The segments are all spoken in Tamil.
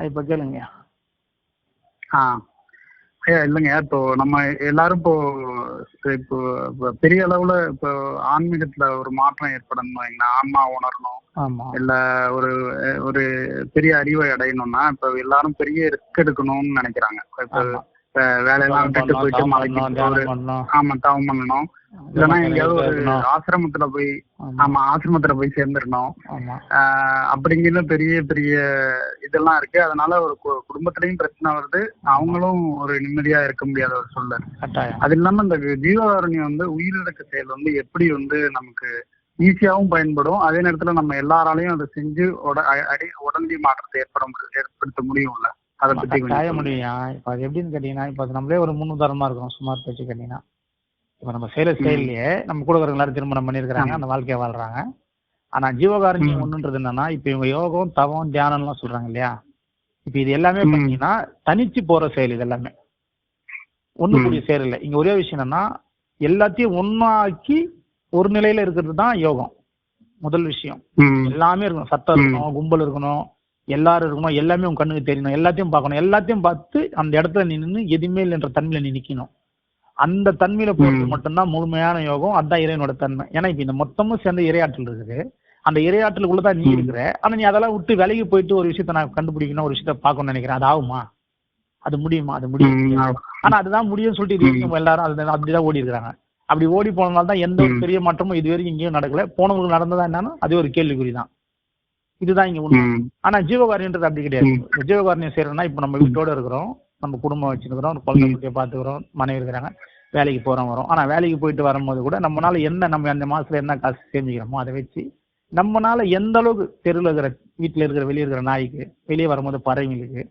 இப்ப கேளுங்க ஆ. ஐயா இல்லைங்க இப்போ நம்ம எல்லாரும் இப்போ இப்போ பெரிய அளவுல இப்போ ஆன்மீகத்துல ஒரு மாற்றம் ஏற்படணும் ஆன்மா உணரணும். இல்ல ஒரு ஒரு பெரிய அறிவை அடையணும்னா இப்போ எல்லாரும் பெரிய ரிஸ்க் எடுக்கணும்னு நினைக்கிறாங்க. இப்போ வேலையெல்லாம் விட்டுட்டு போயிட்டு மலைக்கு. ஆமா தவம் பண்ணணும். இல்லைன்னா எங்கேயாவது ஒரு. ஆசிரமத்துல போய் ஆமா, ஆசிரமத்துல போய் சேர்ந்துடணும். அப்படிங்கிற பெரிய பெரிய இதெல்லாம் இருக்கு. அதனால ஒரு குடும்பத்திலயும் பிரச்சனை வருது. அவங்களும் ஒரு நிம்மதியா இருக்க முடியாத ஒரு சூழல் அது இல்லாம இந்த ஜீவகாருண்யம் வந்து உயிரிழக்க செயல் வந்து எப்படி வந்து நமக்கு ஈஸியாவும் பயன்படும். அதே நேரத்துல நம்ம எல்லாராலையும் அதை செஞ்சு அடி உடனடி மாற்றத்தை ஏற்பட ஏற்படுத்த முடியும்ல. அதை பத்தி. முடியும். இப்ப அது எப்படின்னு கேட்டீங்கன்னா இப்ப அது நம்மளே ஒரு முன் உதாரணமா இருக்கும் சுமார் பேச்சு கேட்டீங்கன்னா. இப்ப நம்ம செய்யற செயல்லையே நம்ம கூட இருக்கிற எல்லாரும் திருமணம் பண்ணியிருக்கிறாங்க. அந்த வாழ்க்கையை வாழ்றாங்க ஆனா ஜீவகாரண்யம். ஒண்ணுன்றது என்னன்னா இப்ப இவங்க யோகம் தவம் தியானம்லாம் சொல்றாங்க இல்லையா இப்ப இது எல்லாமே. பாத்தீங்கன்னா தனிச்சு போற செயல் இது எல்லாமே ஒண்ணு. கூடிய செயல் இல்லை இங்க ஒரே விஷயம் என்னன்னா எல்லாத்தையும் ஒண்ணாக்கி ஒரு நிலையில இருக்கிறது தான் யோகம் முதல் விஷயம். எல்லாமே இருக்கணும் சத்தம். இருக்கணும் கும்பல் இருக்கணும் எல்லாரும் இருக்கணும் எல்லாமே உன் கண்ணுக்கு தெரியணும் எல்லாத்தையும் பார்க்கணும் எல்லாத்தையும் பார்த்து அந்த இடத்துல நீ நின்று எதுவுமே இல்லைன்ற தன்மையில நீ நிக்கணும் அந்த தன்மையில போறது. மட்டும்தான் முழுமையான யோகம். அதான் இறைவனோட தன்மை. ஏன்னா இப்ப இந்த மொத்தமும் சேர்ந்த இரையாற்றல் இருக்குது அந்த இரையாற்றலுக்குள்ளதான் நீ. இருக்கிற. ஆனா நீ அதெல்லாம் விட்டு விலகி போயிட்டு ஒரு விஷயத்த நான் கண்டுபிடிக்கணும் ஒரு விஷயத்த பார்க்கணும்னு நினைக்கிறேன். அது ஆகுமா? அது முடியுமா? அது முடியும். ஆனா அதுதான் முடியும்னு சொல்லிட்டு எல்லாரும் அது அப்படிதான் ஓடி இருக்காங்க அப்படி ஓடி போனதால தான் எந்த ஒரு. பெரிய மாற்றமும் இது வரைக்கும் இங்கேயும் நடக்கல. போனவங்களுக்கு நடந்ததா என்னன்னா அது ஒரு கேள்விக்குறி தான் இதுதான் இங்க உண்மை. ஆனா ஜீவகாரியன்றது அப்படி கிடையாது. ம். இப்ப ஜீவகாரணியம் செய்யறோம்னா இப்ப நம்ம வீட்டோட இருக்கிறோம். நம்ம குடும்பம் வச்சிருக்கிறோம். ஒரு குழந்தை ம். குட்டியை பாத்துக்கிறோம் மனைவி இருக்கிறாங்க. வேலைக்கு போறோம் வரோம். ஆனா வேலைக்கு போயிட்டு வரும்போது கூட நம்மனால என்ன நம்ம அந்த மாசத்துல என்ன காசு சேமிக்கிறோமோ அதை வச்சு நம்மனால எந்த அளவுக்கு தெருவில் இருக்கிற வீட்டுல இருக்கிற வெளியே இருக்கிற நாய்க்கு வெளியே வரும்போது பறவைங்களுக்கு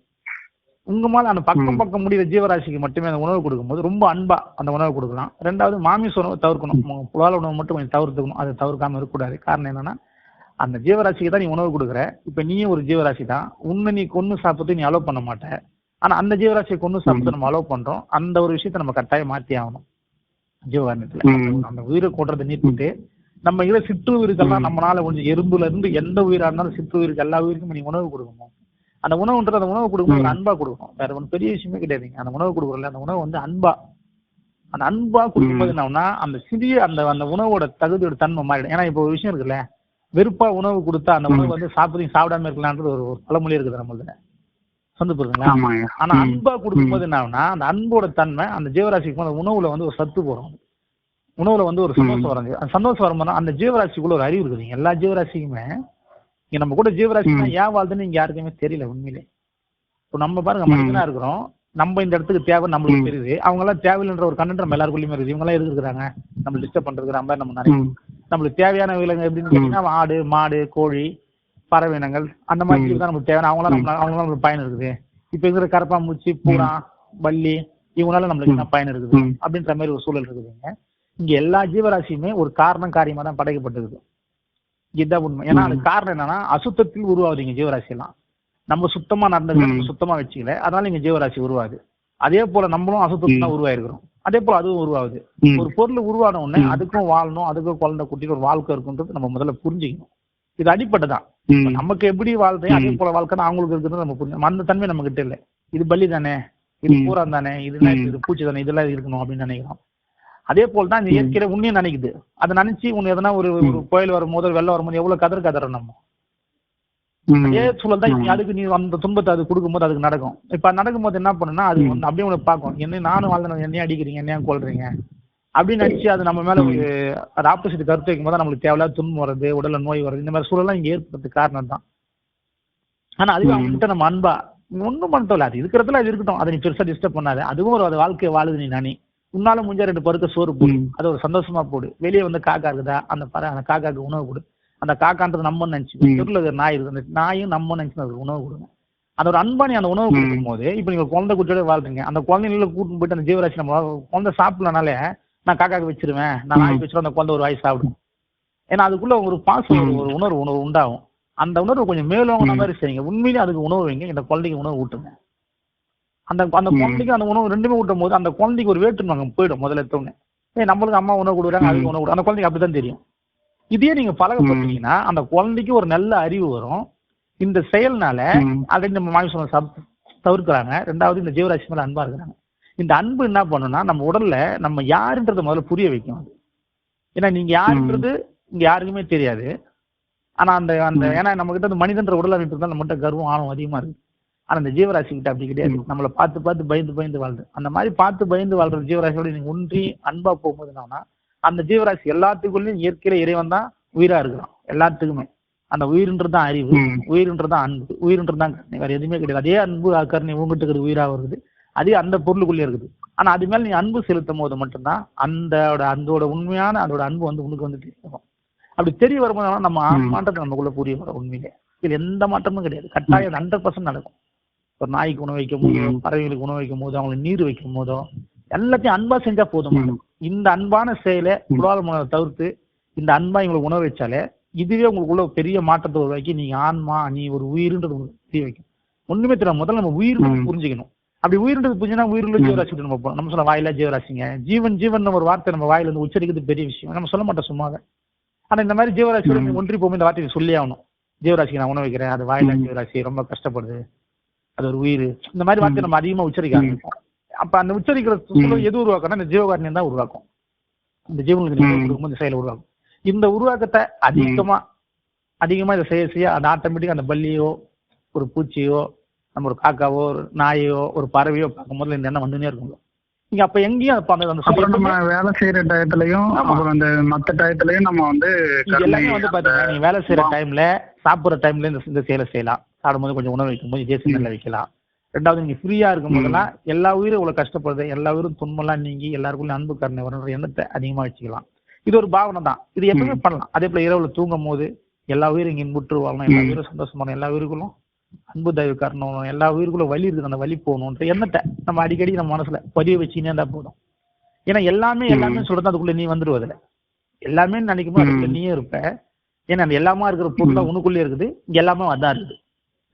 உங்க மேல அந்த பக்கம். பக்கம் முடிகிற ஜீவராசிக்கு மட்டுமே அந்த உணவு கொடுக்கும்போது ரொம்ப அன்பா அந்த உணவு கொடுக்கலாம். ரெண்டாவது மாமிச உணவு தவிர்க்கணும். புலால் உணவு மட்டும் கொஞ்சம் தவிர்த்துக்கணும். அதை தவிர்க்காம இருக்கக்கூடாது. காரணம் என்னன்னா அந்த ஜீவராசிக்கு தான் நீ உணவு கொடுக்குற. இப்ப நீயும் ஒரு ஜீவராசி தான் உன்னை நீ கொன்னு சாப்பிட்டு நீ அலோவ் பண்ண மாட்ட. ஆனா அந்த ஜீவராசியை கொன்னு சாப்பிட்டு நம்ம அலோவ் பண்றோம் அந்த ஒரு விஷயத்த நம்ம கட்டாயம் மாத்தி ஆகணும் ஜீவகாரணத்துல. அந்த உயிரை கொட்டுறதை நிறுத்திட்டு நம்ம இருக்கிற சிற்றுயிருக்கெல்லாம் ம். நம்மளால கொஞ்சம் எறும்புல இருந்து எந்த உயிரா இருந்தாலும் சிற்றுயிருக்கு எல்லா உயிருக்கும் நீ உணவு கொடுக்கணும் அந்த உணவுன்றது அந்த உணவு கொடுக்கும்போது ஒரு ம். அன்பா கொடுக்கணும் வேற ஒன்றும் பெரிய விஷயமே கிடையாதுங்க அந்த உணவு கொடுக்குறோம்ல அந்த உணவு வந்து அன்பா அந்த அன்பா கொடுக்கும்போது. என்னன்னா அந்த சிறிய அந்த அந்த உணவோட தகுதியோட தன்மை மாறிடும் ஏன்னா இப்போ ஒரு விஷயம் இருக்குல்ல வெறுப்பா உணவு கொடுத்தா அந்த உணவு. வந்து சாப்பிட்டு சாப்பிடாம இருக்கலான்றது ஒரு ஒரு பழமொழி இருக்குது நம்மள சொந்த புரியுதுங்களா ஆமாங்க ஆனா. அன்பா கொடுக்கும்போது என்ன ஆகும்னா அந்த அன்போட தன்மை அந்த ஜீவராசிக்கு அந்த உணவுல வந்து ஒரு சத்து போறோம் உணவுல வந்து ஒரு சந்தோஷம். வரும் அந்த சந்தோஷம் வரும்போது அந்த ஜீவராசிக்குள்ள ஒரு அறிவு இருக்குதுங்க எல்லா ஜீவராசிக்குமே இங்க நம்ம கூட ஜீவராசினா ம். ஏன் வாழ்துன்னு இங்க யாருக்குமே தெரியல உண்மையிலே இப்போ நம்ம பாருங்க. மனிதனா இருக்கிறோம் நம்ம இந்த இடத்துக்கு தேவை நம்மளுக்கு. தெரியுது அவங்க எல்லாம் தேவையில்லைன்ற ஒரு கண்ணன் நம்ம எல்லாருக்குள்ளயுமே இருக்குது இவங்க எல்லாம் இருக்கிறாங்க நம்ம டிஸ்டர்ப் பண்றதுக்கு மாதிரி நம்ம நிறைய. நம்மளுக்கு தேவையான விலங்கு எப்படின்னு. கேட்டீங்கன்னா ஆடு மாடு கோழி பறவை இனங்கள் அந்த மாதிரி தான் நமக்கு தேவை. அவங்களாம் நம்ம அவங்களாம் நம்மளுக்கு பயன் இருக்குது. இப்ப இருக்கிற கரப்பாம்பூச்சி பூரா பல்லி இவங்களால நம்மளுக்கு என்ன பயன் இருக்குது. அப்படின்ற மாதிரி ஒரு சூழல் இருக்குதுங்க இங்க. எல்லா ஜீவராசியுமே ஒரு காரணம் காரியமா தான் படைக்கப்பட்டிருக்குது இதுதான் உண்மை. ஏன்னா அது. காரணம் என்னன்னா அசுத்தத்தில் உருவாகுதுங்க ஜீவராசி எல்லாம் நம்ம சுத்தமா நடந்தது சுத்தமா வச்சுக்கல. அதனால இங்க ஜீவராசி உருவாகுது. அதே போல நம்மளும் அசுத்தத்தில் தான். உருவாயிருக்கிறோம். அதே போல அதுவும் உருவாகுது. ஒரு பொருள் உருவான உடனே. அதுக்கும் வாழணும் அதுக்கும் குழந்தை குட்டின்னு ஒரு வாழ்க்கை இருக்குன்றது நம்ம முதல்ல புரிஞ்சுக்கணும். இது அடிப்படை தான் ம். நமக்கு எப்படி வாழ்றேன் அதே. போல வாழ்க்கை அவங்களுக்கு இருக்குன்னு நம்ம புரிஞ்சு அந்த தன்மை நம்ம கிட்ட இல்ல இது பள்ளி தானே இது ம். பூரா தானே இது என்ன ம். இது பூச்சி தானே இதெல்லாம் இருக்கணும் அப்படின்னு நினைக்கிறோம் அதே போல் தான் இந்த. இயற்கையில உண்மையை நினைக்குது அதை நினைச்சு உன்னை எதனா ஒரு. புயல் வரும்போது வெள்ளம் வரும்போது எவ்வளவு கதற கதறோம் நம்ம. அதே சூழல் தான். அதுக்கு நீ அந்த துன்பத்தை அது கொடுக்கும்போது அதுக்கு நடக்கும் இப்ப நடக்கும்போது என்ன பண்ணுன்னா அது அப்படியே உனக்கு பார்க்கும் என்ன நானும் வாழ்ந்தேன் என்னையும் அடிக்கிறீங்க என்னையும் கொல்றீங்க அப்படின்னு நினைச்சு அது நம்ம மேல ஒரு அது ஆப்போசிட் கருத்து வைக்கும் போது நம்மளுக்கு தேவையில்லாத துன்பம் வருது உடல்ல நோய் வருது இந்த மாதிரி சூழலாம் இங்க ஏற்படுறதுக்கு காரணம் தான் ஆனா அதுவே ம். அவங்க கிட்ட நம்ம அன்பா ஒண்ணும் பண்ணட்டும் இல்ல அது இருக்கிறதுல அது இருக்கட்டும். அதை நீ பெருசா டிஸ்டர்ப் பண்ணாத. அதுவும் ஒரு அது வாழ்க்கையை வாழுது நீ நானி. உன்னால முடிஞ்ச ரெண்டு பருக்க சோறு போடு. அது ஒரு சந்தோஷமா போடு. வெளியே வந்து காக்கா இருக்குதா? அந்த பற அந்த காக்காக்கு உணவு கொடு. அந்த காக்கான்றது நம்ம நினைச்சு. தெருவில் இருக்கிற நாய் இருக்கு. அந்த நாயும் நம்ம நினைச்சு அதுக்கு உணவு கொடுங்க. அந்த ஒரு அன்பா நீ அந்த உணவு. கொடுக்கும் போது இப்போ நீங்க குழந்தை குட்டியோட வாழ்றீங்க. அந்த குழந்தைங்கள கூட்டிட்டு போயிட்டு அந்த ஜீவராசி நம்ம குழந்தை சாப்பிடலனாலே நான் காக்காக்கு வச்சிருவேன். நான் நாய்க்கு வச்சிருவேன். அந்த குழந்தை ஒரு வாய் சாப்பிடும் ஏன்னா அதுக்குள்ள ஒரு பாசம் ஒரு உணர்வு உணர்வு உண்டாகும். அந்த உணர்வு கொஞ்சம் மேலோங்கிற. மாதிரி செய்யுங்க. உண்மையிலேயே அதுக்கு உணவு வைங்க. இந்த குழந்தைக்கு உணவு ஊட்டுங்க. அந்த அந்த. குழந்தைக்கு அந்த உணவு ரெண்டுமே ஊட்டும் போது அந்த குழந்தைக்கு ஒரு வேற்றுமை போயிடும் முதல்ல எடுத்தோடனே ஏய் நம்மளுக்கு அம்மா உணவு கொடுக்குறாங்க அதுக்கு. உணவு அந்த குழந்தைக்கு அப்படிதான் தெரியும். இதே நீங்க பழகப்பட்டீங்கன்னா அந்த குழந்தைக்கு ஒரு நல்ல அறிவு வரும். இந்த செயல்னால. அதை நம்ம சாப்பிட்டு தவிர்க்கிறாங்க. ரெண்டாவது இந்த ஜீவராசி மேல அன்பா இருக்கிறாங்க. இந்த அன்பு என்ன பண்ணுன்னா நம்ம உடல்ல நம்ம யாருன்றதை முதல்ல புரிய வைக்கும் அது ஏன்னா நீங்க யாருன்றது இங்க யாருக்குமே தெரியாது. ஆனா அந்த அந்த. ஏன்னா நம்ம கிட்ட அந்த மனிதன்ற உடல் அமைப்பு தான் நம்மகிட்ட கர்வம் ஆணவம் அதிகமா இருக்கு. ஆனா இந்த ஜீவராசி கிட்ட அப்படி கிடையாது. நம்மளை பார்த்து பார்த்து பயந்து பயந்து வாழ்றது. அந்த மாதிரி பார்த்து பயந்து வாழ்ற ஜீவராசியோட நீங்க ஒன்றி அன்பா போகும்போது என்னன்னா அந்த ஜீவராசி எல்லாத்துக்குள்ளயும் இயற்கையில இறைவன் தான் உயிரா இருக்கிறான். எல்லாத்துக்குமே. அந்த உயிர்ன்றது தான் அறிவு. உயிர்ன்றது தான் அன்பு உயிர்ன்றது தான் கருணை. வேற எதுவுமே கிடையாது. அதே அன்பு கருணை உங்ககிட்ட இருக்கிற உயிரா வருது. அதே அந்த பொருளுக்குள்ளே இருக்குது. ஆனா அது மேல நீ அன்பு செலுத்தும் போது மட்டும்தான் அந்தோட அந்தோட உண்மையான அதோட அன்பு வந்து உனக்கு வந்து தெரியும் அப்படி தெரிய வரும்போது நம்ம. மாற்றத்தை நமக்குள்ள புரிய வரும் உண்மையிலே. இது எந்த மாற்றமும் கிடையாது. கட்டாயம் ஹண்ட்ரட் பர்சன்ட் நடக்கும். ஒரு நாய்க்கு உணவு வைக்கும் போதோ. பறவைகளுக்கு உணவு வைக்கும் போதோ அவங்களுக்கு நீர் வைக்கும் போதோ எல்லாத்தையும் அன்பா செஞ்சா போதும். இந்த அன்பான செயலை குடால உணவை தவிர்த்து இந்த அன்பா இவங்களுக்கு உணவு வச்சாலே இதுவே உங்களுக்குள்ள ஒரு பெரிய மாற்றத்தை உருவாக்கி நீங்க ஆன்மா நீ ஒரு உயிர்ன்றது தெரிய வைக்கும். ஒண்ணுமே தெரியாது முதல்ல நம்ம உயிர். புரிஞ்சுக்கணும். அப்படி உயிர்ன்றது புரிஞ்சுனா உயிருள்ள ஜீவராசி நம்ம நம்ம சொல்ல வாயில ஜீவராசிங்க. ஜீவன் ஜீவன் ஒரு வார்த்தை நம்ம வாயில இருந்து உச்சரிக்கிறது பெரிய விஷயம். நம்ம சொல்ல மாட்டோம் சும்மாவே. ஆனா இந்த மாதிரி ஜீவராசியோட ஒன்றி போகும்போது இந்த வார்த்தையை சொல்லி ஆகணும். ஜீவராசிக்கு நான் உணவு வைக்கிறேன் அது வாயில. ஜீவராசி ரொம்ப கஷ்டப்படுது. அது ஒரு உயிர். இந்த மாதிரி வார்த்தை நம்ம அதிகமா உச்சரிக்க. ஆரம்பிப்போம் அப்ப அந்த உச்சரிக்கிற. எது உருவாக்கணும் இந்த ஜீவகாரணியம் தான் உருவாக்கும். இந்த ஜீவனுக்கு. கொடுக்கும்போது இந்த செயலை உருவாக்கும். இந்த உருவாக்கத்தை அதிகமா அதிகமா இதை செய்ய செய்ய அது ஆட்டோமேட்டிக்கா அந்த பல்லியோ ஒரு பூச்சியோ நம்ம ஒரு காக்காவோ ஒரு நாயோ ஒரு பறவையோ பார்க்கும்போது இந்த எண்ணம் வந்துனே இருக்கும். நீங்க அப்ப எங்கேயும் அந்த அந்த நம்ம வேலை செய்யற டயத்துலயும். அப்புறம் இந்த மத்த டயத்துலயும் நம்ம வந்து எல்லாமே வந்து பாத்தீங்கன்னா நீங்க வேலை செய்யற டைம்ல சாப்பிடுற டைம்ல இந்த இந்த செயலை செய்யலாம். சாப்பிடும்போது கொஞ்சம் உணவு வைக்கும்போது சிந்தனை வைக்கலாம். ரெண்டாவது நீங்க ஃப்ரீயா இருக்கும் போதெல்லாம் எல்லா உயிரும் இவ்வளவு கஷ்டப்படுது. எல்லா உயிரும் துன்பம்லாம் நீங்கி எல்லாருக்குள்ள அன்பு கருணை வரணுன்ற எண்ணத்தை அதிகமா வச்சுக்கலாம். இது ஒரு பாவனை தான். இது எப்பவுமே பண்ணலாம். அதே போல இரவுல தூங்கும் போது எல்லா உயிரும் இங்க இன்புற்று வாழணும். எல்லா. உயிரும் சந்தோஷமான எல்லா உயிருக்குள்ளும் அன்பு தயவு காரணம் எல்லா உயிருக்குள்ள வலி இருக்குது அந்த வலி போகணுன்ற எண்ணத்தை நம்ம அடிக்கடி நம்ம மனசுல பதிவு வச்சுக்கினே இருந்தா போதும் ஏன்னா எல்லாமே. எல்லாமே சொல்றது அதுக்குள்ள நீ வந்துருவதுல எல்லாமே நினைக்கும் அதுக்குள்ள. நீயே இருப்ப ஏன்னா அந்த எல்லாமா இருக்கிற பொருள். உனக்குள்ளே இருக்குது எல்லாமே அதான் இருக்குது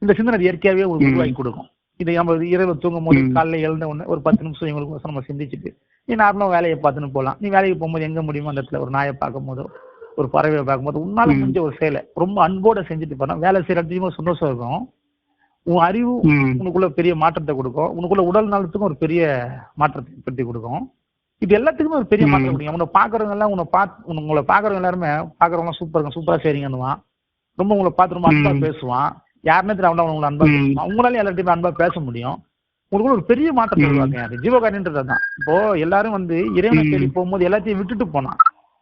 இந்த சிந்தனை இயற்கையாவே உங்களுக்கு. உருவாக்கி கொடுக்கும் இதை நம்ம இரவு தூங்கும் போது. காலைல எழுந்த உடனே ஒரு பத்து நிமிஷம் இவங்களுக்கு நம்ம சிந்திச்சுட்டு நீ நார்மலா வேலையை பார்த்துன்னு போகலாம் நீ வேலைக்கு போகும்போது எங்க முடியுமோ அந்த இடத்துல ஒரு நாயை பார்க்கும் போதோ ஒரு பறவையை பார்க்கும்போது உன்னால. முடிஞ்ச ஒரு செயலை ரொம்ப அன்போட செஞ்சுட்டு போனா வேலை செய்யற இடத்துலயும் சந்தோஷம் இருக்கும் உன் அறிவு. உனக்குள்ள பெரிய மாற்றத்தை கொடுக்கும். உனக்குள்ள உடல் நலத்துக்கும் ஒரு பெரிய மாற்றத்தை ஏற்படுத்தி கொடுக்கும். இது எல்லாத்துக்குமே ஒரு பெரிய. மாற்றம் கொடுக்கும். உன்னை பாக்குறவங்க எல்லாம் உன்னை பார்த்து உங்களை பாக்குறவங்க எல்லாருமே பாக்குறவங்க சூப்பருங்க சூப்பரா செய்றீங்கன்னுவான் ரொம்ப உங்களை பார்த்து ரொம்ப அன்பா. பேசுவான். யாருமே தெரியும் உங்களை அன்பா. பேசுவான். உங்களால எல்லார்ட்டையுமே அன்பா பேச முடியும். உங்களுக்குள்ள ஒரு பெரிய மாற்றத்தை அது ஜீவகாரியன்றது தான் இப்போ எல்லாரும் வந்து இறைவனை. தேடி போகும்போது எல்லாத்தையும் விட்டுட்டு போனான்.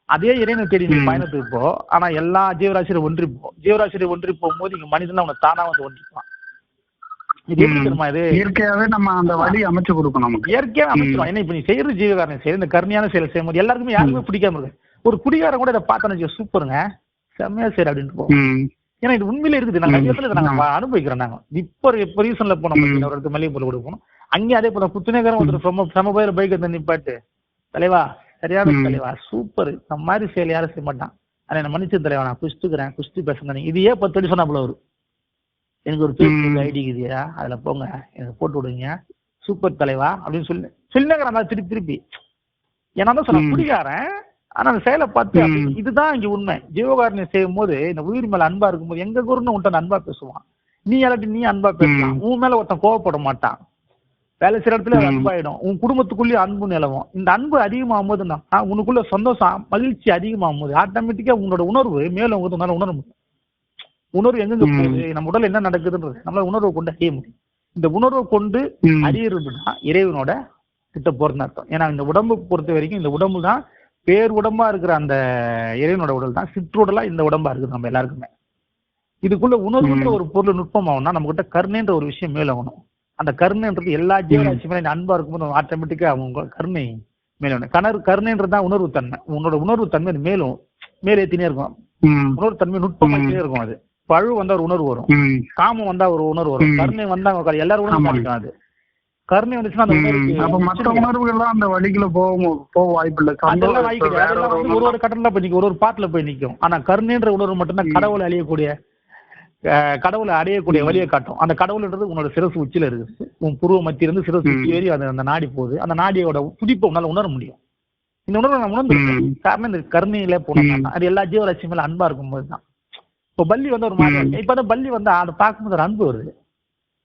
அதே இறைவனை தேடி நீ. பயணத்துக்கு போ. ஆனா எல்லா ஜீவராசியும் ஒன்றி போ. ஜீவராசியும் ஒன்றி போகும்போது இங்க மனிதன் அவனை தானா வந்து ஒன்றிப்பான் இது எப்படி ம். தெரியுமா இது இயற்கையாவே நம்ம அந்த வழி அமைச்சு கொடுக்கும் நமக்கு. இயற்கையா அமைச்சிடும் ஏன்னா இப்ப நீ செய்யற ஜீவகாரனை செய்யற இந்த கருணையான செயலை செய்யும்போது எல்லாருக்குமே யாருக்குமே பிடிக்காம இருக்கு. ஒரு குடிகாரன் கூட இதை பார்த்தோன்னு சூப்பருங்க. செம்மையா சரி அப்படின்ட்டு போவோம். ஏன்னா இது உண்மையில இருக்குது. நாங்க இடத்துல இதை அனுபவிக்கிறோம் நாங்க. இப்ப இப்ப ரீசன்ல போனோம் ஒரு இடத்துக்கு மல்லிகை பொருள் கொடுக்கணும் அங்கேயும் அதே போல புத்துணேகரம் ஒருத்தர் செம செம பேர் பைக் எடுத்து நிப்பாட்டு. தலைவா சரியான. தலைவா சூப்பர். இந்த மாதிரி செயல் யாரும் செய்ய மாட்டான். அதை என்ன மன்னிச்சு தலைவா நான் குஷ்டுக்கிறேன் குஷ்டி பேசுங்க நீங்க இது ஏன் பத்து அடி சொன்னா வரும் எனக்கு ஒரு பேஸ்புக் ம். ஐடி இருக்குதுயா அதுல போங்க எனக்கு போட்டு விடுங்க சூப்பர் தலைவா அப்படின்னு சொல்லி சொல்லினேங்கிறான் நான் திருப்பி திருப்பி. ஏன்னா தான் ம். குடிகாரன் ஆனா அந்த செயலை பார்த்து இதுதான் இங்க உண்மை. ஜீவகாரணியம் செய்யும் போது இந்த உயிர் மேல அன்பா இருக்கும்போது எங்க குருன்னு உன்ட்ட அன்பா பேசுவான். நீ இல்லாட்டி நீ அன்பா பேசலாம். உன் மேல ஒருத்தன் கோவப்பட மாட்டான். வேலை செய்யற இடத்துல. அன்பாயிடும். உன் குடும்பத்துக்குள்ளேயே அன்பு நிலவும். இந்த அன்பு அதிகமாகும் போது உனக்குள்ள சந்தோஷம் மகிழ்ச்சி அதிகமாகும் போது ஆட்டோமேட்டிக்கா உன்னோட உணர்வு மேல வந்து உன்னால உணர முடியும். உணர்வு எங்கெங்க. போகுது? நம்ம உடல் என்ன நடக்குதுன்றது. நம்மளால உணர்வை கொண்டு அறிய முடியும். இந்த உணர்வை கொண்டு ம். அறியறதுன்னா இறைவனோட கிட்ட போறதுன்னு அர்த்தம். ஏன்னா இந்த உடம்பு பொறுத்த வரைக்கும் இந்த உடம்பு தான் பேர் உடம்பா இருக்கிற அந்த இறைவனோட உடல் தான் சிற்றுடலா இந்த உடம்பா இருக்குது நம்ம எல்லாருக்குமே. இதுக்குள்ள உணர்வுன்ற. ஒரு பொருள் நுட்பமாகணும்னா நம்ம கிட்ட கருணைன்ற ஒரு விஷயம் மேலவணும் அந்த கருணைன்றது எல்லா ஜீவராசி மேல அன்பா இருக்கும்போது ஆட்டோமேட்டிக்கா அவங்க கருணை மேலும் கணர் கருணைன்றது தான் உணர்வு தன்மை உன்னோட உணர்வு தன்மை அது மேலும் மேலேத்தினே இருக்கும். உணர்வு தன்மை நுட்பமாக்கிட்டே இருக்கும் அது. பழு வந்தா ஒரு உணர்வு வரும். காமம் வந்தா ஒரு உணர்வு வரும். கருணை வந்தா எல்லாரும் உணர்வு ஆமா. மாட்டிக்கும் அது கருணை வந்துச்சுன்னா அந்த ம். உணர்வுக்கு அப்ப மத்த உணர்வுகள்லாம் அந்த வழிக்குள்ள போக போக வாய்ப்பு இல்ல அதெல்லாம் வாய்ப்பு அதெல்லாம் ஒரு வந்து ஒரு ஒரு கடல்ல போய் நிக்கும் ஒரு ஒரு பாட்டுல போய் நிக்கும் ஆனா கருணைன்ற உணர்வு மட்டும்தான். கடவுளை அழியக்கூடிய கடவுளை அடையக்கூடிய. வழியை காட்டும் அந்த கடவுள்ன்றது உன்னோட சிரசு உச்சியில இருக்குது உன் புருவ மத்தியில இருந்து சிரசு ம். உச்சி ஏறி அந்த அந்த நாடி போகுது அந்த நாடியோட துடிப்பை உன்னால உணர முடியும் இந்த உணர்வை நான் உணர்ந்துருக்கேன் ம். காரணம் இந்த கருணையில போனோம்னா ம். அது எல்லா ஜீவராசி மேல அன்பா இருக்கும்போது தான் இப்போ பல்லி வந்து ஒரு மாதிரி இப்போ அந்த பல்லி வந்து அதை பார்க்கும்போது ஒரு அன்பு வருது.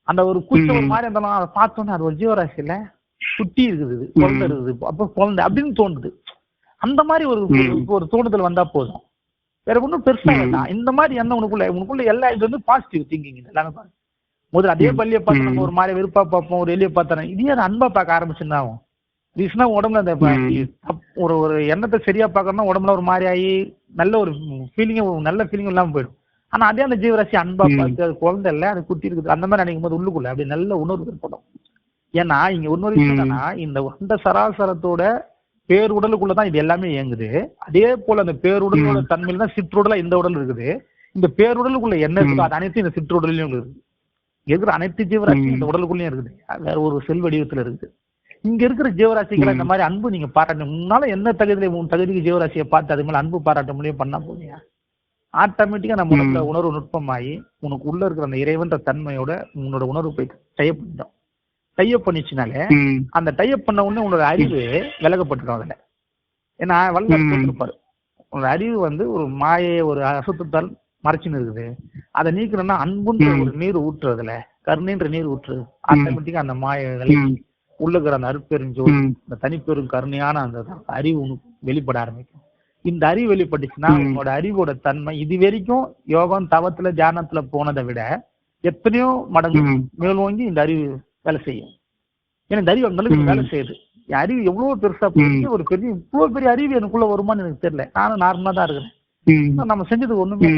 அந்த ஒரு குச்சி ஒரு. மாதிரி இருந்தாலும் அதை பார்த்தோன்னே அது ஒரு ஜீவராசி இல்ல குட்டி இருக்குது குழந்தை. இருக்குது அப்போ குழந்தை அப்படின்னு தோணுது. அந்த மாதிரி ஒரு ஒரு- தோணுதல் வந்தா போதும். வேற ஒன்றும் பெருசா. வேண்டாம். இந்த மாதிரி என்ன உனக்குள்ள உனக்குள்ள எல்லா இது வந்து பாசிட்டிவ் திங்கிங் எல்லாமே பாருங்க முதல்ல அதே. பள்ளியை பார்த்து நம்ம. ஒரு மாதிரி வெறுப்பா பார்ப்போம் ஒரு எலியை பார்த்தா இதே அது அன்பா பார்க்க ஆரம்பிச்சுன்னா ஆகும். ரீசனா உடம்புல அந்த ஒரு ஒரு எண்ணத்தை சரியா பார்க்கணும்னா உடம்புல ஒரு மாதிரி ஆகி நல்ல ஒரு ஃபீலிங் நல்ல ஃபீலிங் இல்லாம போயிடும் ஆனா அதே அந்த ஜீவராசி அன்பா. பார்த்து அது குழந்தை இல்ல அது குட்டி இருக்குது அந்த மாதிரி நினைக்கும் போது உள்ளுக்குள்ள அப்படி நல்ல உணர்வு ஏற்படும் ஏன்னா இங்க இன்னொரு விஷயம். என்னன்னா இந்த அந்த சராசரத்தோட பேருடலுக்குள்ள தான் இது எல்லாமே இயங்குது அதே போல அந்த பேருடலோட. தன்மையில தான் சிற்றுடலா இந்த உடல் இருக்குது இந்த பேருடலுக்குள்ள என்ன இருக்குதோ. அது அனைத்தும் இந்த சிற்றுடலையும் இருக்குது இருக்கிற அனைத்து ஜீவராசியும் ம். இந்த உடலுக்குள்ளேயும் இருக்குது வேற ஒரு செல் வடிவத்துல இருக்குது இங்க இருக்கிற ஜீவராசிகளை இந்த. மாதிரி அன்பு நீங்க பாராட்ட உன்னால என்ன தகுதியில உன் தகுதிக்கு ஜீவராசியை பார்த்து அது மேல அன்பு பாராட்ட முடியும் பண்ணா போதியா ஆட்டோமேட்டிக்கா நம்ம. உடம்புல உணர்வு நுட்பமாயி உனக்கு உள்ள இருக்கிற அந்த இறைவன்ற தன்மையோட உன்னோட உணர்வு போய் டைப் பண்ணிட்டோம் டைப் பண்ணிச்சுனாலே. அந்த டைப் பண்ண உடனே உன்னோட அறிவு விலகப்பட்டுடும் அதுல ஏன்னா வல்லர் ம். போட்டிருப்பாரு உன்னோட அறிவு வந்து ஒரு மாயை ஒரு அசுத்தத்தால் மறைச்சுன்னு இருக்குது அதை நீக்கணும்னா அன்புன்ற. ஒரு நீர் ஊற்றுறதுல கருணைன்ற நீர் ஊற்று ஆட்டோமேட்டிக்கா அந்த மாயை விலகி ம். உள்ள இருக்கிற அந்த அருட்பெருஞ்சோதி. இந்த தனிப்பெரும் கருணையான அந்த அறிவு உனக்கு வெளிப்பட ஆரம்பிக்கும். இந்த அறிவு வெளிப்பட்டுச்சுன்னா. உன்னோட அறிவோட தன்மை இது வரைக்கும் யோகம் தவத்துல தியானத்துல போனதை விட எத்தனையோ மடங்கு. மேலோங்கி இந்த அறிவு வேலை செய்யும். ஏன்னா இந்த அறிவு அந்த அளவுக்கு. வேலை செய்யுது. என் அறிவு எவ்வளவு பெருசா போச்சு. ஒரு பெரிய இவ்வளவு பெரிய அறிவு எனக்குள்ள வருமான்னு எனக்கு தெரியல. நானும் நார்மலா தான் இருக்கிறேன். நம்ம செஞ்சது ஒண்ணுமே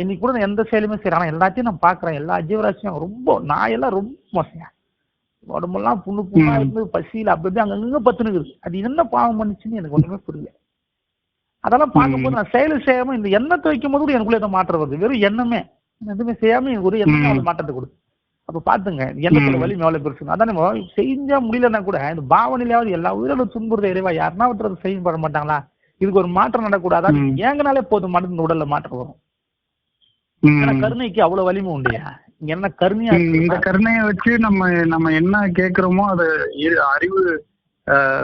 இன்னைக்கு கூட எந்த செயலுமே செய்யறேன் ஆனா எல்லாத்தையும் நான் பாக்குறேன் எல்லா ஜீவராசியும் ரொம்ப நான் எல்லாம் ரொம்ப மோசம் உடம்பெல்லாம் புண்ணு புண்ணா. இருந்து பசியில அப்படி அங்கங்க பத்துனுக்குது அது என்ன பாவம் பண்ணுச்சுன்னு எனக்கு ஒண்ணுமே புரியல. அதெல்லாம் பார்க்கும்போது. நான் செயல் செய்யாம இந்த எண்ணத்தை வைக்கும் போது கூட எனக்குள்ள ஏதோ மாற்றம் வருது. வெறும் எண்ணமே. எதுவுமே செய்யாம எனக்கு ஒரு எண்ணம் மாற்றத்தை கொடுத்து. அப்ப பாத்துங்க எண்ணத்துல. வலி எவ்வளவு பெருசு. அதான் நம்ம செஞ்சா முடியலன்னா கூட இந்த பாவனையிலாவது எல்லா உயிரிலும் துன்புறுத இறைவா யாருன்னா ஒருத்தர் செயல்பட மாட்டாங்களா? இதுக்கு ஒரு மாற்றம் நடக்கூடாதா. ஏங்கனாலே போதும் மனிதன் உடல்ல மாற்றம் வரும். கருணைக்கு அவ்வளவு வலிமை உண்டுயா? என்ன கருணையா இந்த கருணையை வச்சு நம்ம நம்ம என்ன கேக்குறோமோ அது அறிவு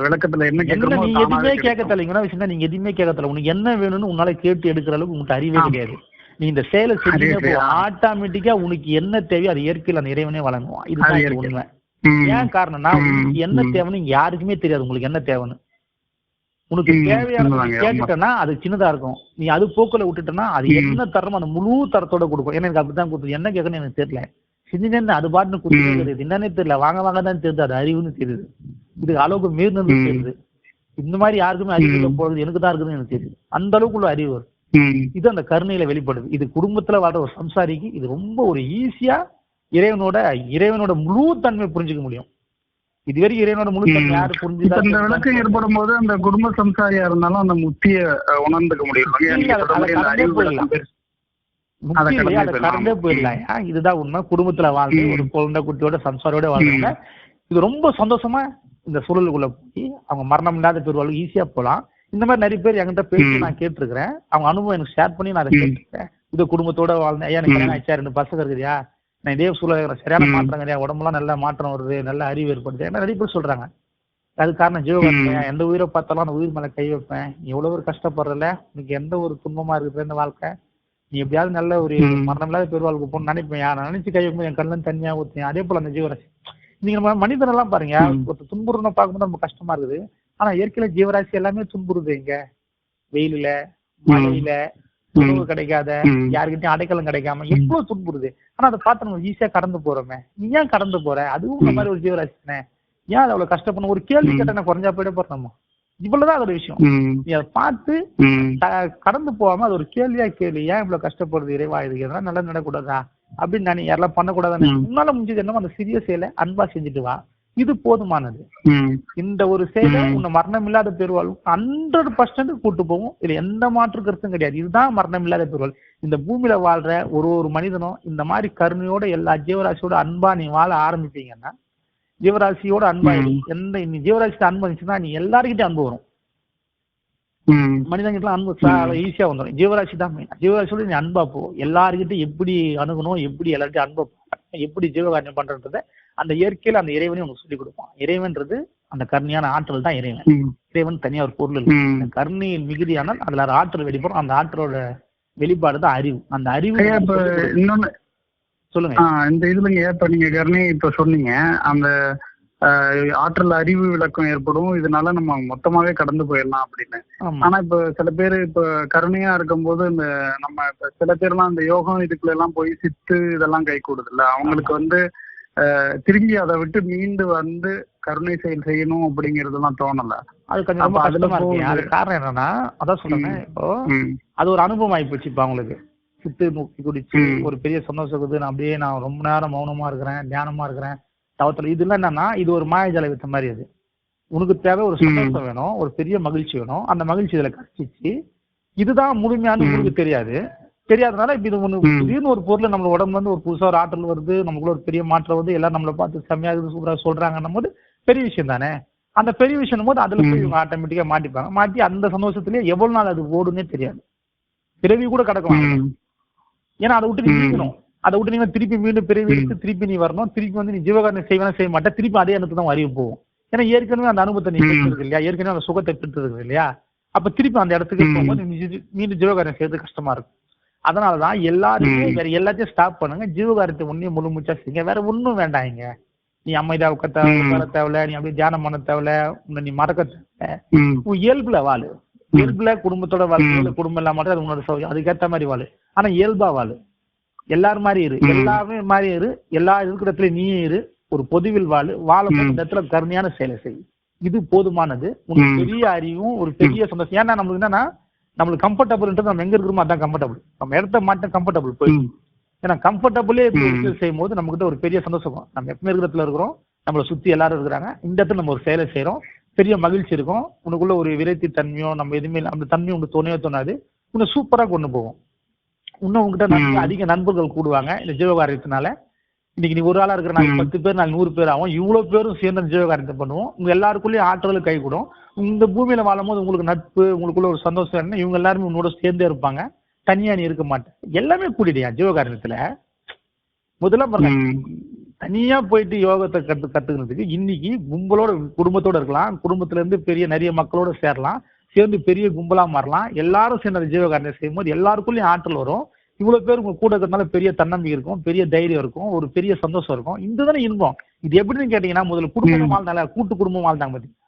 விளக்கத்துல என்ன கேக்குறோமோ நீ அது தானாவே எதுவுமே கேட்க. தெரியல விஷயம் நீங்க எதுவுமே கேட்க தெரியல உனக்கு என்ன வேணும்னு உன்னால கேட்டு எடுக்கிற அளவுக்கு உனக்கு அறிவே. கிடையாது நீ இந்த செயலை செஞ்சே அறிவே கிடையாது. ஆட்டோமேட்டிக்கா உனக்கு என்ன தேவையோ அது இயற்கையில் அந்த இறைவனே வழங்குவான் இதுதான். உண்மை. ஏன் காரணம்னா என்ன. தேவைன்னு யாருக்குமே தெரியாது உங்களுக்கு என்ன தேவைன்னு உனக்கு ம். தேவையானது நீ உண்மைதாங்க, கேட்டுட்டனா அது சின்னதா இருக்கும். நீ அது போக்குல விட்டுட்டனா அது. என்ன தரமோ அந்த முழு தரத்தோட கொடுக்கும். ஏன்னா எனக்கு அப்படிதான் கொடுத்து என்ன கேட்கணும்னு எனக்கு தெரியல. செஞ்சுனே அது பாட்டுன்னு. தெரியுது என்னன்னே தெரியல. வாங்க வாங்க தான் தெரியுது. அது அறிவுன்னு தெரியுது. இது அளவுக்கு மீறினது. தெரியுது. இந்த மாதிரி யாருக்குமே அறிவு. போறது எனக்கு தான் இருக்குதுன்னு எனக்கு தெரியுது. அந்த அளவுக்கு உள்ள அறிவு வருது ம். இது அந்த கருணையில வெளிப்படுது. இது குடும்பத்துல வாழ்ற ஒரு சம்சாரிக்கு இது ரொம்ப ஒரு ஈஸியா இறைவனோட இறைவனோட முழு தன்மை புரிஞ்சுக்க முடியும். இதுவரைக்கும் இறைவனோட முழு. யாரு இந்த விளக்கம் புரிஞ்சுதா ஏற்படும் போது அந்த குடும்ப சம்சாரியா இருந்தாலும் அந்த முத்திய உணர்ந்துக்க முடியும். கடந்தே போயிடலாம். இதுதான் உண்மை. குடும்பத்துல வாழ்ந்து. ஒரு குழந்தை குட்டியோட சம்சாரோட வாழ்றாங்க இது ரொம்ப சந்தோஷமா இந்த சூழலுக்குள்ள போய் அவங்க மரணம் இல்லாத பெருவாள் ஈஸியா போலாம். இந்த மாதிரி நிறைய பேர் என்கிட்ட பேசி. நான் கேட்டிருக்கிறேன். அவங்க அனுபவம் எனக்கு ஷேர் பண்ணி நான் அதை. கேட்டிருக்கேன். இது குடும்பத்தோட வாழ்ந்தேன் ஐயா எனக்கு ஆயிடுச்சா? ரெண்டு பசங்க இருக்குதுயா? நான் இதே சூழல். சரியான. மாற்றம் கிடையாது உடம்புலாம் நல்ல மாற்றம் வருது நல்ல அறிவு ஏற்படுது. ஏன்னா நிறைய பேர் சொல்றாங்க. அது காரணம் ஜீவகாரணம் ம். எந்த உயிரை பார்த்தாலும் அந்த உயிர் மேல கை வைப்பேன். நீ எவ்வளவு ஒரு கஷ்டப்படுறல உனக்கு எந்த ஒரு துன்பமா இருக்குது இந்த வாழ்க்கை. நீ எப்படியாவது நல்ல ஒரு. மரணம் இல்லாத பெருவாழ்வுக்கு போகணும்னு நினைப்பேன். நான் நினைச்சு கை வைக்கும் என் கண்ணன் தனியா ஊத்தேன் அதே போல அந்த ஜீவராசி நீங்க நம்ம மனிதன் எல்லாம் பாருங்க. ஒருத்தர் துன்புறுன்னு பார்க்கும்போது ரொம்ப கஷ்டமா இருக்குது. ஆனா இயற்கையில ஜீவராசி எல்லாமே துன்புறுது இங்க. வெயிலுல மழையில உணவு கிடைக்காத. யாருக்கிட்டையும் அடைக்கலம் கிடைக்காம எவ்வளவு துன்புறுது. ஆனா அதை பார்த்து நம்ம ஈஸியா கடந்து போறோமே. நீ ஏன் கடந்து போற? அதுவும் இந்த. மாதிரி ஒரு ஜீவராசி தானே ஏன் அது அவ்வளவு கஷ்டப்படணும்? ஒரு கேள்வி. கேட்டா குறைஞ்சா போயிட போறோம்? இவ்வளவுதான் அதோட விஷயம். நீ அதை பார்த்து கடந்து போகாம அது ஒரு கேள்வியா கேள்வி ஏன் இவ்வளவு கஷ்டப்படுது இறைவா இதுக்கு எதனா நல்லா நடக்கூடாதா அப்படின்னு நான் யாரெல்லாம் பண்ணக்கூடாதானே ம். உன்னால முடிஞ்சது என்னமோ அந்த சிறிய செயலை அன்பா செஞ்சுட்டு வா. இது போதுமானது. இந்த ஒரு செயலை. உன்னை மரணம் இல்லாத பெருவாழ்வு ஹண்ட்ரட் பர்சன்ட் கூட்டு போகும் இதுல எந்த மாற்று கருத்தும் கிடையாது இதுதான் மரணம் இல்லாத பெருவாள் இந்த பூமியில வாழ்ற ஒரு ஒரு மனிதனும் இந்த மாதிரி கருணையோட எல்லா ஜீவராசியோட அன்பா நீ வாழ ஆரம்பிப்பீங்கன்னா ஜீவராசியோட அன்பா. எந்த நீ ஜீவராசிட்ட அன்பு இருந்துச்சுன்னா நீ எல்லாருக்கிட்டையும் அன்பு வரும். மனிதன்கிட்ட அன்பு. ஈஸியா வந்துடும் ஜீவராசி தான் மெயின் ஜீவராசியோட நீ அன்பா போ எல்லாருக்கிட்ட எப்படி அணுகணும் எப்படி எல்லார்ட்டையும் அன்பை எப்படி ஜீவகாரியம் பண்றன்றத அந்த இயற்கையில அந்த இறைவனையும் உனக்கு சொல்லிக் கொடுப்பான். இறைவன்றது அந்த கருணையான ஆற்றல் தான் இறைவன். இறைவன் தனியா ஒரு பொருள் இல்லை. அந்த கருணையின் மிகுதியானால் அதுல ஆற்றல் வெளிப்படும். அந்த ஆற்றலோட வெளிப்பாடு தான் அறிவு. அந்த அறிவு இன்னொன்னு சொல்லுங்க. இந்த இதுலங்க இப்ப நீங்க கருணை இப்ப சொன்னீங்க. அந்த ஆற்றல் அறிவு விளக்கம் ஏற்படும். இதனால நம்ம மொத்தமாவே கடந்து போயிடலாம் அப்படின்னு. ஆனா இப்ப சில பேர் இப்ப கருணையா இருக்கும்போது இந்த நம்ம இப்ப சில பேர்லாம் இந்த யோகம் இதுக்குள்ள எல்லாம் போய் சித்து இதெல்லாம் கை கூடுதுல்ல. அவங்களுக்கு வந்து திரும்பி அதை விட்டு மீண்டு வந்து கருணை செயல் செய்யணும் அப்படிங்கறதெல்லாம் தோணல அது கொஞ்சம் ரொம்ப கஷ்டமா இருக்கு. அது காரணம் என்னன்னா அதான் சொல்றேன் ம். இப்போ. அது ஒரு அனுபவம் ஆகி போச்சு இப்ப அவங்களுக்கு சித்து நோக்கி குடிச்சு. ஒரு பெரிய சந்தோஷம் இருக்குது நான் அப்படியே நான் ரொம்ப நேரம் மௌனமா இருக்கிறேன் தியானமா இருக்கிறேன் தவத்துல இதெல்லாம் என்னன்னா இது ஒரு மாயஜால வித்த மாதிரி அது உனக்கு தேவை ஒரு சந்தோஷம் வேணும் ஒரு பெரிய மகிழ்ச்சி வேணும் அந்த மகிழ்ச்சி இதுல கிடைச்சிச்சு இதுதான் முழுமையான. உங்களுக்கு தெரியாது தெரியாதனால இப்ப இது ஒண்ணு ம். திடீர்னு ஒரு பொருள் நம்ம உடம்புல இருந்து ஒரு புதுசா ஒரு ஆற்றல் வருது நமக்குள்ள ஒரு பெரிய மாற்றம் வந்து எல்லாரும் நம்மளை பார்த்து செம்மையா இருக்குது சூப்பரா சொல்றாங்கன்னும் போது பெரிய விஷயம் தானே அந்த பெரிய விஷயம் போது அதுல போய். இவங்க ஆட்டோமேட்டிக்கா மாட்டிப்பாங்க மாட்டி அந்த சந்தோஷத்திலேயே எவ்வளவு நாள் அது ஓடுன்னே தெரியாது பிறவி கூட கிடக்கலாம் ம். ஏன்னா அதை விட்டு. நீக்கணும் அதை விட்டு நீங்க திருப்பி மீண்டும் பிறவி எடுத்து திருப்பி நீ வரணும் திருப்பி வந்து நீ ஜீவகாரணம் செய்வேனா செய்ய மாட்டே திருப்பி அதே எண்ணத்துக்கு தான் அறிவு போகும் ஏன்னா ஏற்கனவே அந்த அனுபவத்தை நீ. பெற்றிருக்கு இல்லையா ஏற்கனவே அந்த சுகத்தை பெற்றிருக்கு இல்லையா அப்ப திருப்பி அந்த இடத்துக்கு. போகும்போது மீண்டும் ஜீவகாரணம் செய்யறது கஷ்டமா இருக்கும் அதனாலதான் எல்லாருமே. வேற எல்லாத்தையும் ஸ்டாப் பண்ணுங்க. ஜீவகாரத்தை ஒன்னையும் முழு மூச்சா செய்யுங்க. வேற ஒண்ணும் வேண்டாம் இங்க. நீ அமைதியா உட்கார தேவையில்ல நீ அப்படியே தியானம் பண்ண தேவையில்ல உன்னை நீ மறக்க தேவை. உன் இயல்புல வாழு. இயல்புல குடும்பத்தோட வாழ்க்கை குடும்பம் இல்லாம மட்டும் அது உன்னோட சௌகரியம் அதுக்கேத்த மாதிரி வாழு. ஆனா இயல்பா வாழு. எல்லாரும் மாதிரி இரு. எல்லாமே மாதிரி இரு. எல்லா இருக்கிற நீயே இரு. ஒரு பொதுவில் வாழு. இந்த இடத்துல கருணையான செயலை செய். இது போதுமானது. உனக்கு. பெரிய அறிவும் ஒரு பெரிய சந்தோஷம். ஏன்னா நம்மளுக்கு என்னன்னா நம்மளுக்கு கம்ஃபர்டபுள்ன்றது நம்ம எங்க இருக்கிறோமோ அதான் கம்ஃபர்டபுள் நம்ம இடத்த மாட்டோம் கம்ஃபர்டபுள் ம். ஏன்னா கம்ஃபர்டபுளே செய்யும் போது நம்மகிட்ட ஒரு பெரிய சந்தோஷம். நம்ம எப்பவுமே இருக்கிற இருக்கிறோம். நம்மளை சுத்தி எல்லாரும் இருக்கிறாங்க. இந்த இடத்துல நம்ம ஒரு செயலை செய்றோம். பெரிய மகிழ்ச்சி இருக்கும். உனக்குள்ள ஒரு விரைத்தி தன்மையோ நம்ம எதுவுமே அந்த தன்மை உனக்கு தோணையோ தோணாது. உன்னை சூப்பரா கொண்டு போகும் இன்னும் உங்ககிட்ட. அதிக நண்பர்கள் கூடுவாங்க. இந்த ஜீவகாரியத்தினால. இன்னைக்கு நீ ஒரு ஆளா இருக்கிற ம். பத்து பேர் நாளைக்கு நூறு பேர் ஆகும். இவ்வளவு பேரும் சேர்ந்து ஜீவகாரியத்தை பண்ணுவோம். உங்க எல்லாருக்குள்ளேயும் ஆற்றல் கை கூடும். இந்த பூமியில வாழும்போது உங்களுக்கு நட்பு உங்களுக்குள்ள ஒரு சந்தோஷம் என்ன? இவங்க எல்லாருமே உன்னோட சேர்ந்தே இருப்பாங்க. தனியா நீ இருக்க மாட்டேன் எல்லாமே கூடிடியா ஜீவகாரணத்துல முதல்ல. தனியா போயிட்டு யோகத்தை கத்து கத்துக்கிறதுக்கு இன்னைக்கு கும்பலோட குடும்பத்தோட இருக்கலாம். குடும்பத்துல இருந்து பெரிய நிறைய மக்களோட சேரலாம். சேர்ந்து பெரிய கும்பலா மாறலாம். எல்லாரும் சேர்ந்து அந்த ஜீவகாரணத்தை செய்யும்போது எல்லாருக்குள்ளயும் ஆற்றல் வரும். இவ்வளவு பேர் உங்க கூட இருக்கிறதுனால பெரிய தன்னம்பிக்கை இருக்கும் பெரிய தைரியம் இருக்கும் ஒரு பெரிய சந்தோஷம் இருக்கும். இதுதானே இன்பம். இது எப்படின்னு கேட்டீங்கன்னா முதல்ல குடும்பம். வாழ்ந்தால கூட்டு குடும்பம் வாழ்ந்தாங்க பாத்தீங்க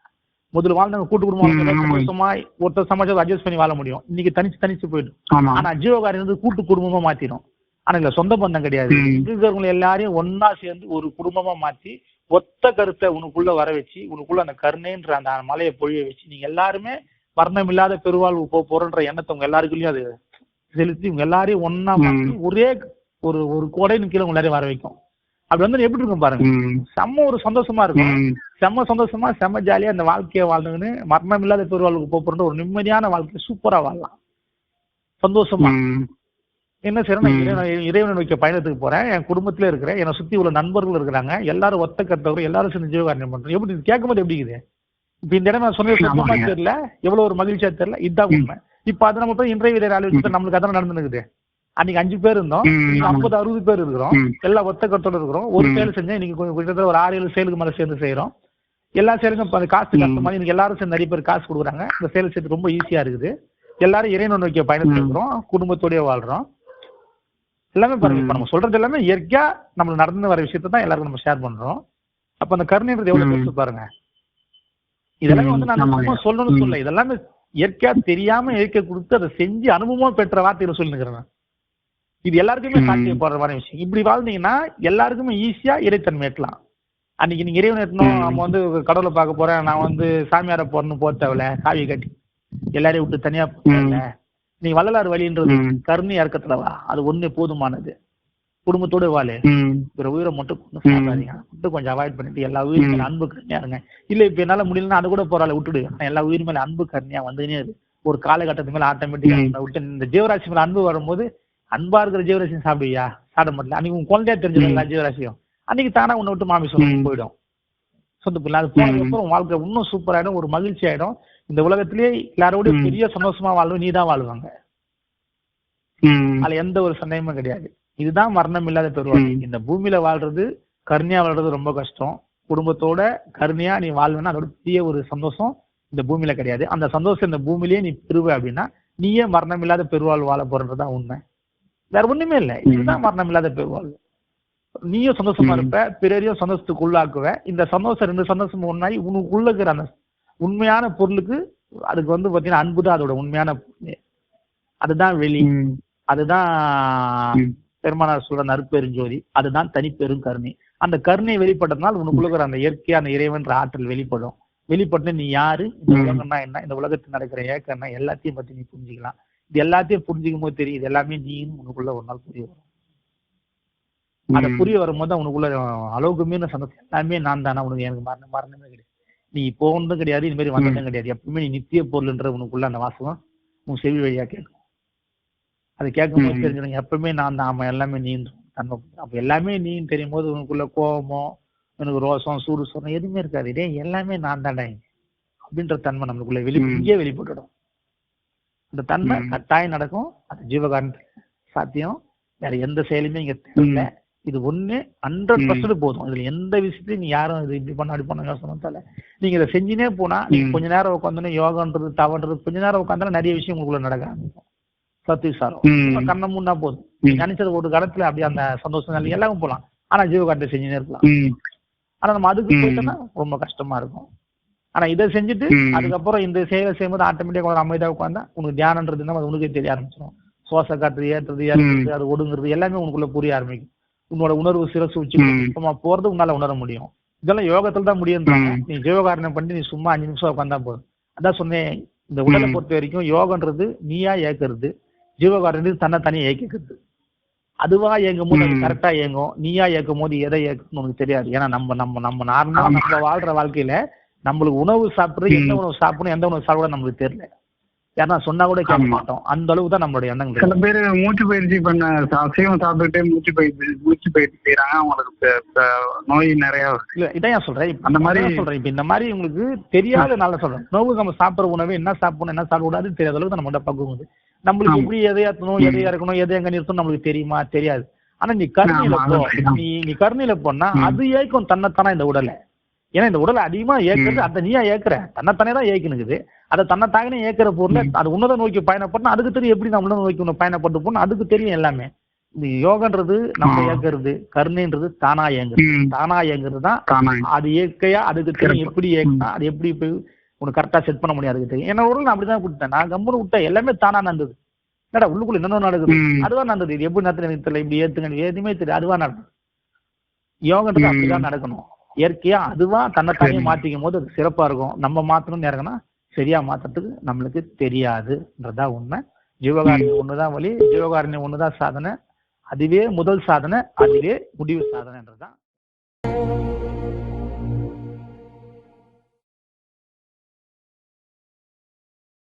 முதல்ல வாழ்ந்தவங்க கூட்டு குடும்பம். சந்தோஷமா ஒருத்தர் சமாஜத்தை அட்ஜஸ்ட் பண்ணி வாழ முடியும். இன்னைக்கு தனிச்சு தனிச்சு போயிட்டு ஆமா. ஆனா ஜீவகாரி வந்து கூட்டு குடும்பமா மாத்திரும். ஆனா இதுல சொந்த பந்தம் கிடையாது. ம். இருக்கிறவங்க எல்லாரையும் ஒன்னா சேர்ந்து ஒரு குடும்பமா மாத்தி ஒத்த கருத்தை உனக்குள்ள வர வச்சு உனக்குள்ள அந்த கருணைன்ற அந்த மலையை பொழிய வச்சு நீங்க எல்லாருமே வர்ணம் இல்லாத பெருவாழ்வு போக போறன்ற எண்ணத்தை உங்க எல்லாருக்குள்ளயும் அது செலுத்தி உங்க எல்லாரையும் ஒன்னா ஒரே ஒரு ஒரு கொடையின் கீழே உங்க எல்லாரையும் வர வைக்கும். அப்படி வந்து எப்படி இருக்கும் பாருங்க. செம்ம ஒரு சந்தோஷமா இருக்கும். செம்ம சந்தோஷமா செம்ம ஜாலியா அந்த வாழ்க்கையை வாழ்ந்துன்னு மரணம் இல்லாத பெருவாழ்வுக்கு போக போற ஒரு நிம்மதியான வாழ்க்கை சூப்பரா வாழலாம். சந்தோஷமா. என்ன செய்யறேன். இறைவனை நோக்கிய பயணத்துக்கு போறேன். என் குடும்பத்துல இருக்கிறேன். என்னை சுத்தி உள்ள நண்பர்கள் இருக்கிறாங்க. எல்லாரும் ஒத்த கத்தவர்கள் எல்லாரும் சேர்ந்து ஜீவகாரணம் பண்றோம். எப்படி இது கேட்கும்போது எப்படி இருக்குது? இப்ப இந்த இடம் நான் சொன்னது ஆமாங்க. தெரியல. எவ்வளவு ஒரு மகிழ்ச்சியா தெரியல. இதுதான். உண்மை. இப்ப அது நம்ம போய் இன்றைய வீரர் வச்சுட்டு நம்மளுக்கு அதான் நடந்துருக்குது அன்னைக்கு அஞ்சு பேர் இருந்தோம். ஐம்பது அறுபது பேர் இருக்கிறோம். எல்லாம் ஒத்த கருத்தோட இருக்கிறோம் ஒரு ம். செயல் செஞ்சா இன்னைக்கு கிட்டத்தட்ட ஒரு ஆறு ஏழு செயலுக்கு மேல சேர்ந்து செய்யறோம் எல்லா அது காசு. கஷ்டமா இன்னைக்கு எல்லாரும் சேர்ந்து நிறைய பேர் காசு கொடுக்குறாங்க இந்த செயல் செய்யறது ரொம்ப ஈஸியா இருக்குது எல்லாரும் இறைவனை நோக்கிய பயணத்துல. இருக்கிறோம் குடும்பத்தோடய வாழ்றோம் எல்லாமே பாருங்க இப்ப. நம்ம சொல்றது எல்லாமே இயற்கையா நம்மளுக்கு நடந்து வர விஷயத்தை தான் எல்லாருக்கும் நம்ம ஷேர் பண்றோம் அப்ப அந்த கருணைன்றது எவ்வளவு. பெருசு பாருங்க இதெல்லாமே வந்து நான். சும்மா சொல்லணும்னு. சொல்ல இதெல்லாமே இயற்கையா தெரியாம இயற்கை கொடுத்து அதை செஞ்சு அனுபவமா பெற்ற வார்த்தையில சொல்லிருக்கிறேன். இது எல்லாருக்குமே ம். சாத்தியப்படுற மாதிரி விஷயம். இப்படி வாழ்ந்தீங்கன்னா எல்லாருக்குமே ஈஸியா இறைத்தன்மை எட்டலாம் அன்னைக்கு நீங்க இறைவன் எட்டணும். நம்ம வந்து கடவுளை பார்க்க போறேன் நான் வந்து சாமியார போறேன்னு போக தேவையில்ல காவியை கட்டி. எல்லாரையும் விட்டு தனியா நீ வள்ளலார் வழின்றது. கருணை இறக்கத்துல வா அது ஒண்ணு போதுமானது. குடும்பத்தோட வாழு. பிற உயிரை மட்டும் கொண்டு. சாப்பிடாதீங்க மட்டும் கொஞ்சம் அவாய்ட் பண்ணிட்டு எல்லா உயிர் மேல அன்பு கருணையா இருங்க. இல்ல இப்ப என்னால முடியலன்னா அது கூட போறாள் விட்டுடு. ஆனா எல்லா உயிர் மேல அன்பு கருணையா வந்துனே ஒரு காலகட்டத்து மேல ஆட்டோமேட்டிக்கா. விட்டு இந்த ஜீவராசி மேல அன்பு வரும்போது அன்பா இருக்கிற ஜீவராசியும் சாப்பிடுவியா சாப்பிட மாட்டல அன்னைக்கு உன் குழந்தையா தெரிஞ்சது ம். எல்லா ஜீவராசியும் அன்னைக்கு தானா உன்னை விட்டு மாமிசம் ம். போயிடும் சொந்த பிள்ளை அது போனதுக்கு ம். அப்புறம் உன் வாழ்க்கை இன்னும் சூப்பர் ஆயிடும் ஒரு மகிழ்ச்சி ஆயிடும் இந்த உலகத்திலேயே எல்லாரோடய. பெரிய சந்தோஷமா வாழ்வு நீ தான் வாழ்வாங்க. அதுல எந்த ஒரு சந்தேகமும் கிடையாது இதுதான் மரணம் இல்லாத பெருவாழ்வு ம். இந்த பூமியில வாழ்றது கருணையா வாழ்றது ரொம்ப கஷ்டம் குடும்பத்தோட கருணையா நீ வாழ்வேன்னா அதோட பெரிய ஒரு சந்தோஷம் இந்த பூமியில கிடையாது அந்த சந்தோஷம் இந்த பூமியிலேயே நீ பெறுவ அப்படின்னா நீயே மரணம் இல்லாத பெருவாழ் வாழ போறன்றதுதான் உண்மை வேற ஒண்ணுமே இல்லை இதுதான் மரணம் இல்லாத பெருவாழ்வு நீயும் சந்தோஷமா. இருப்ப பிறரையும் சந்தோஷத்துக்கு உள்ளாக்குவ இந்த சந்தோஷம் ரெண்டு சந்தோஷம் ஒன்னாயி உனக்குள்ள இருக்கிற அந்த உண்மையான பொருளுக்கு அதுக்கு வந்து பாத்தீங்கன்னா அன்பு தான் அதோட உண்மையான. அதுதான் வெளி. அதுதான். பெருமானார் சொல்ற நற்பெருஞ்சோதி அதுதான் தனிப்பெரும் கருணை அந்த கருணை வெளிப்பட்டதுனால உனக்குள்ள இருக்கிற அந்த இயற்கையா அந்த இறைவன்ற ஆற்றல் வெளிப்படும் வெளிப்பட்டு நீ யாரு இந்த. உலகம்னா என்ன இந்த உலகத்தில் நடக்கிற ஏக்கம் என்ன எல்லாத்தையும் பத்தி நீ புரிஞ்சுக்கலாம் இது எல்லாத்தையும் புரிஞ்சுக்கும் போது தெரியும். இது எல்லாமே நீன்னு உனக்குள்ள ஒரு நாள் புரிய வரும். அதை. புரிய வரும்போது உனக்குள்ள அளவுக்கு மீறின சந்தோஷம். எல்லாமே நான் தானே உனக்கு எனக்கு மரணம் மரணமே கிடையாது. நீ போனதும் கிடையாது இது மாதிரி வந்ததும் கிடையாது. எப்பவுமே நீ நித்திய பொருள்ன்ற உனக்குள்ள அந்த வாசகம் உன் செவி வழியா கேட்கும். அது கேட்கும்போது. தெரிஞ்சிடும் எப்பவுமே நான் தான். ஆமா எல்லாமே நீன்றும் தன்மை அப்ப எல்லாமே நீன்னு தெரியும் போது உனக்குள்ள கோபமோ எனக்கு ரோசம் சூடு சொரம் எதுவுமே இருக்காது. இதே எல்லாமே நான் தாண்டா அப்படின்ற தன்மை நம்மளுக்குள்ள வெளி. இங்கே வெளிப்பட்டுடும். அந்த தன்மை. கட்டாயம் நடக்கும். அது ஜீவகாரணத்துல சாத்தியம். வேற எந்த செயலுமே இங்க தெரியல இது ஒண்ணு ஹண்ட்ரட் பர்சன்ட் போதும். இதுல எந்த விஷயத்தையும் நீ யாரும் இது இப்படி பண்ண அப்படி பண்ண தேவை நீங்க இதை செஞ்சுனே போனா நீங்க. கொஞ்ச நேரம் உட்காந்தோன்னே யோகான்றது தவன்றது கொஞ்ச நேரம் உட்காந்தாலும் நிறைய விஷயம் உங்களுக்குள்ள நடக்க ஆரம்பிக்கும். சத்து சாரம் ம். கண்ணை மூணா போதும். நினைச்சது ஒரு காலத்துல அப்படியே அந்த சந்தோஷம் எல்லாமே போலாம். ஆனா ஜீவகாட்டை செஞ்சுனே இருக்கலாம். ஆனா நம்ம அதுக்கு. போயிட்டோம்னா ரொம்ப கஷ்டமா இருக்கும். ஆனா இதை செஞ்சுட்டு. அதுக்கப்புறம் இந்த செயலை செய்யும்போது ஆட்டோமேட்டிக்கா அமைதியா உட்காந்தா உனக்கு தியானன்றது என்ன அது உனக்கே தெரிய ஆரம்பிச்சிடும் சுவாச காற்று ஏற்றுறது ஏற்றுறது அது ஒடுங்குறது எல்லாமே உனக்குள்ள புரிய ஆரம்பிக்கும். உன்னோட உணர்வு சிரசு உச்சி போறது உன்னால உணர முடியும். இதெல்லாம் யோகத்துல தான் முடியுன்றாங்க ம். நீ ஜீவகாரணம் பண்ணி நீ சும்மா அஞ்சு நிமிஷம் உட்காந்தா போதும். அதான் சொன்னேன். இந்த உடலை. பொறுத்த வரைக்கும் யோகன்றது நீயா ஏக்குறது ஜீவகாரணது தன்னை தனியா இயக்கிக்கிறது அதுவா இயங்கும் போது அது. கரெக்டா இயங்கும். நீயா இயக்கும் போது எதை இயக்குன்னு உனக்கு தெரியாது. ஏன்னா நம்ம நம்ம நம்ம நார்மலா. நம்ம வாழ்ற வாழ்க்கையில நம்மளுக்கு உணவு சாப்பிடுறது எந்த. உணவு சாப்பிடணும் எந்த உணவு சாப்பிட நம்மளுக்கு தெரியல யாரா சொன்னா கூட கேட்க. மாட்டோம் அந்த அளவுக்கு தான் நம்மளுடைய எண்ணங்கள் சில. பேர் மூச்சு பயிற்சி பண்ண அசைவம் சாப்பிட்டுட்டே மூச்சு பயிற்சி மூச்சு பயிற்சி செய்யறாங்க அவங்களுக்கு நோய் நிறைய. இல்ல இதான் சொல்றேன் அந்த மாதிரி- சொல்றேன் இப்ப இந்த மாதிரி உங்களுக்கு தெரியாத நல்ல சொல்றேன் உணவு நம்ம சாப்பிடுற உணவு என்ன சாப்பிடணும் என்ன சாப்பிடக்கூடாது தெரியாத அளவுக்கு நம்ம பக்குவம் இருக்குது நம்மளுக்கு. எப்படி எதை ஏத்தணும் ம். எதை இறக்கணும் எதை எங்க நிறுத்தணும் நம்மளுக்கு தெரியுமா தெரியாது ஆனா நீ கருணையில போ நீ நீ கருணையில போனா. அது ஏக்கும் தன்னைத்தானே இந்த உடலை ஏன்னா இந்த உடலை அதிகமா ஏக்குறது ம். அதை நீயா ஏக்குற. தன்னைத்தானே தான் ஏக்கணுக்குது அதை தன்னைத்தானே ஏக்குற பொருளை. அது உன்னதை நோக்கி பயணப்படணும். அதுக்கு தெரியும் எப்படி நம்ம உன்னதை நோக்கி பயணப்பட்டு போகணும். அதுக்கு தெரியும் எல்லாமே. இந்த யோகன்றது நம்ம ஆ. ஏக்குறது. கருணைன்றது தானா இயங்குறது. தானா இயங்குறது தான் அது இயற்கையா அதுக்கு தெரியும். எப்படி இயக்கணும் அது எப்படி போய் உனக்கு கரெக்டா செட் பண்ண முடியாது அதுக்கு தெரியும். என்ன உடல் நான் அப்படிதான் கொடுத்தேன். நான் கம்முன்னு விட்டேன் எல்லாமே தானா நடந்தது. என்னடா உள்ளுக்குள்ள என்னென்ன நடக்குது. அதுவா நடந்தது. இது எப்படி நடத்துறது எனக்கு தெரியல இப்படி ஏத்துங்க எதுவுமே தெரியும் அதுவா நடக்கும் யோகன்றது. அப்படிதான் நடக்கணும். இயற்கையா அதுவா தன்னைத்தானே சரி. மாத்திக்கும் போது அது சிறப்பா இருக்கும். நம்ம மாத்தணும்னு இறங்கினா சரியா மாத்துறதுக்கு நம்மளுக்கு தெரியாதுன்றதா உண்மை. ஜீவகாரண்யம் ஒண்ணுதான் வழி ஜீவகாரண்யம் ஒண்ணுதான் சாதனை. அதுவே முதல் சாதனை அதுவே முடிவு சாதனைன்றதுதான்.